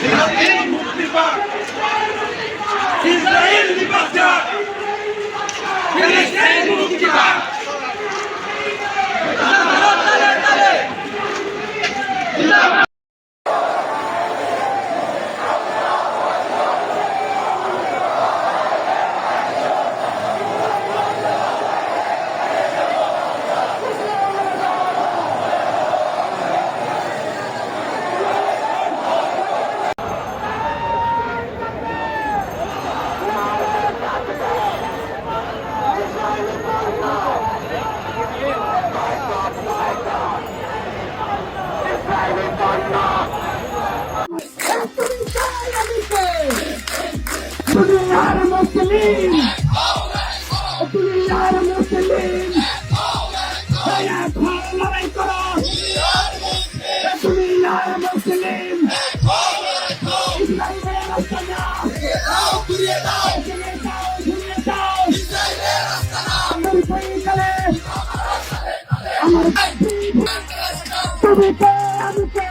¡Viva দুনিয়ার মুসলিম দুনিয়ার মুসলিম দয়া ভালো লড়াই করো দুনিয়ার মুসলিম ইসরায়েলের রাস্তা না ঘুরিয়ে দাও ঘুরিয়ে দাও আমার ভাই গেলে আমার তুমি কে আমি কে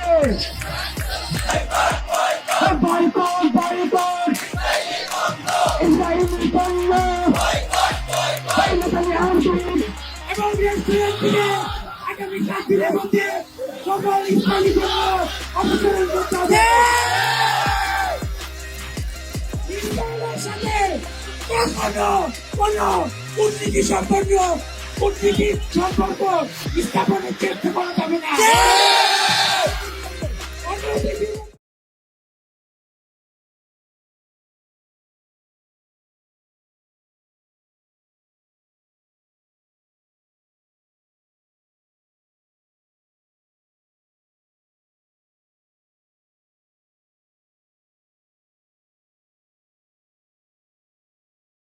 এবং রেস্টুরেন্ট থেকে আগামী মধ্যে সকল ইসরায়েলি অপসারণ করতে হবে সাথে কখনো কোনো কূটনীতি সম্পর্ক কূটনীতির সম্পর্ক স্থাপনের চেষ্টা করা যাবে না